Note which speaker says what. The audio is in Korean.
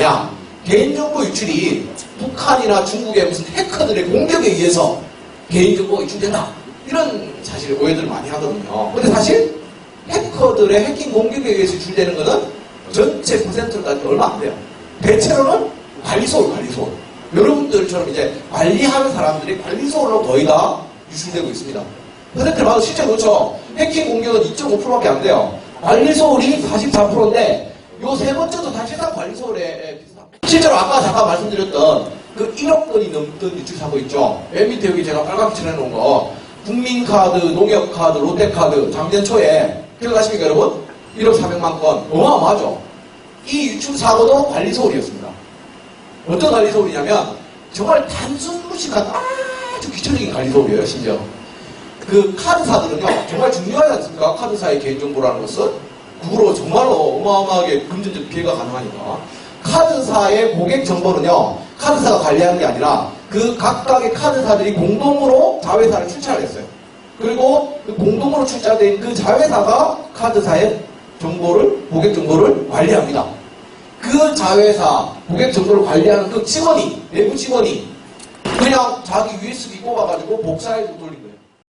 Speaker 1: 뭐냐? 개인정보 유출이 북한이나 중국의 무슨 해커들의 공격에 의해서 개인정보가 유출된다. 이런 사실 오해들을 많이 하거든요. 근데 사실 해커들의 해킹 공격에 의해서 유출되는 거는 전체 퍼센트로 따지면 얼마 안 돼요. 대체로는 관리소울, 관리소울. 여러분들처럼 이제 관리하는 사람들이 관리소울로 거의 다 유출되고 있습니다. 퍼센트를 봐도 실제 그렇죠. 해킹 공격은 2.5%밖에 안 돼요. 관리소울이 44%인데 요 세 번째도 사실상 관리소울에 비슷합니다. 실제로 아까 잠깐 말씀드렸던 그 1억 건이 넘던 유출 사고 있죠. 맨 밑에 여기 제가 빨갛게 칠해놓은 거 국민카드, 농협카드, 롯데카드 작년 초에 기억나십니까 여러분? 1억 400만 건 어마어마하죠. 이 유출 사고도 관리소울이었습니다. 어떤 관리소울이냐면 정말 단순 무식한 아주 기초적인 관리소울이에요 심지어. 그 카드사들은요 정말 중요하지 않습니까? 카드사의 개인정보라는 것은 그거로 정말로 어마어마하게 금전적 피해가 가능하니까 카드사의 고객 정보는요 카드사가 관리하는 게 아니라 그 각각의 카드사들이 공동으로 자회사를 출자를 했어요. 그리고 그 공동으로 출자된 그 자회사가 카드사의 정보를 고객 정보를 관리합니다. 그 자회사 고객 정보를 관리하는 그 직원이 내부 직원이 그냥 자기 USB 꼽아가지고 복사해서 돌린 거예요.